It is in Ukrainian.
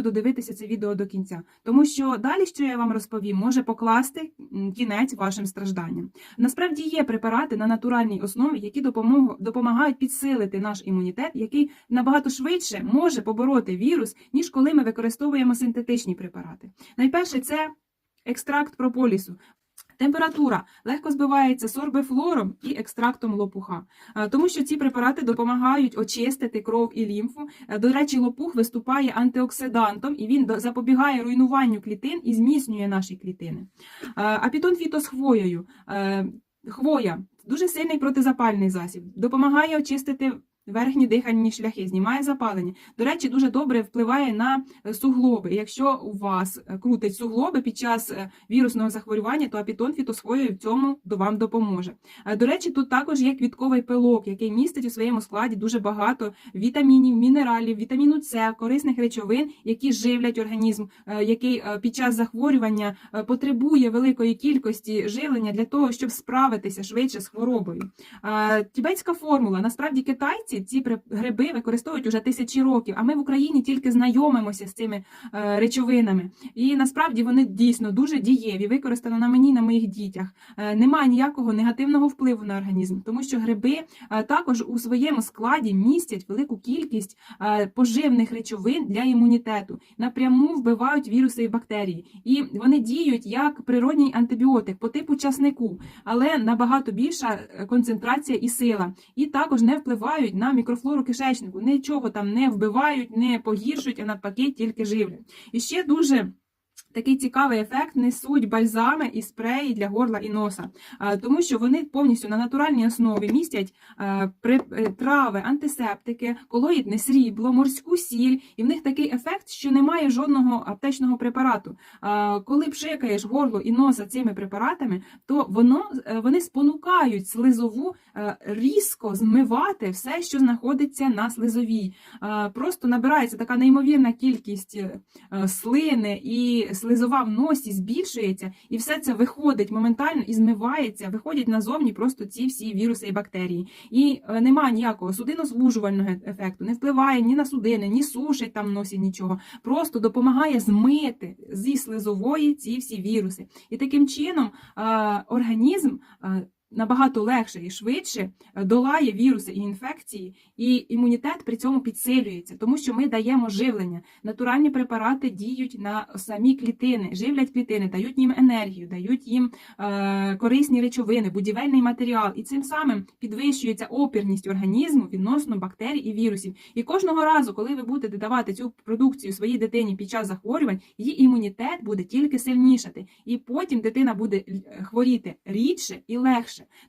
рекомендую додивитися це відео до кінця, тому що далі, що я вам розповім, може покласти кінець вашим стражданням. Насправді є препарати на натуральній основі, які допомагають підсилити наш імунітет, який набагато швидше може побороти вірус, ніж коли ми використовуємо синтетичні препарати. Найперше це екстракт прополісу. Температура легко збивається сорбифлором і екстрактом лопуха, Е, тому що ці препарати допомагають очистити кров і лімфу. Е, До речі, лопух виступає антиоксидантом і він запобігає руйнуванню клітин і зміцнює наші клітини. Е, Апітон фіто з хвоєю. Хвоя дуже сильний протизапальний засіб, допомагає очистити верхні дихальні шляхи, знімає запалення. До речі, дуже добре впливає на е, суглоби. Якщо у вас е, крутить суглоби під час е, вірусного захворювання, то апітон фітосхвою в цьому до вам допоможе. До речі, тут також є квітковий пилок, який містить у своєму складі дуже багато вітамінів, мінералів, вітаміну С, корисних речовин, які живлять організм, який під час захворювання потребує великої кількості живлення для того, щоб справитися швидше з хворобою. Тібетська формула. Насправді китайці ці при- гриби використовують уже тисячі років, а ми в Україні тільки знайомимося з цими е, речовинами. І насправді вони дійсно дуже дієві, використано на мені, на моїх дітях. Е, Немає ніякого негативного впливу на організм, тому що гриби е, також у своєму складі містять велику кількість поживних речовин для імунітету, напряму вбивають віруси і бактерії, і вони діють як природній антибіотик по типу часнику, але набагато більша концентрація і сила, і також не впливають на мікрофлору кишечнику, нічого там не вбивають, не погіршують, а навпаки, тільки живлять. І ще дуже. Такий цікавий ефект несуть бальзами і спреї для горла і носа, тому що вони повністю на натуральній основі містять е, е, трави, антисептики, колоїдне срібло, морську сіль, і в них такий ефект, що немає жодного аптечного препарату. Коли пшикаєш горло і носа цими препаратами, то воно е, вони спонукають слизову е, різко змивати все, що знаходиться на слизовій. Е, Просто набирається така неймовірна кількість е, е, слини і слизова в носі збільшується, і все це виходить моментально і змивається, виходять назовні просто ці всі віруси і бактерії. І е, немає ніякого судинозвужувального ефекту, не впливає ні на судини, ні сушить там в носі нічого. Просто допомагає змити зі слизової ці всі віруси. І таким чином е, організм. Набагато легше і швидше е, долає віруси і інфекції, і імунітет при цьому підсилюється, тому що ми даємо живлення. Натуральні препарати діють на самі клітини, живлять клітини, дають їм енергію, дають їм е, корисні речовини, будівельний матеріал, і цим самим підвищується опірність організму відносно бактерій і вірусів. І кожного разу, коли ви будете давати цю продукцію своїй дитині під час захворювань, її імунітет буде тільки сильнішати, і потім дитина буде е, хворіти рідше і легше. action.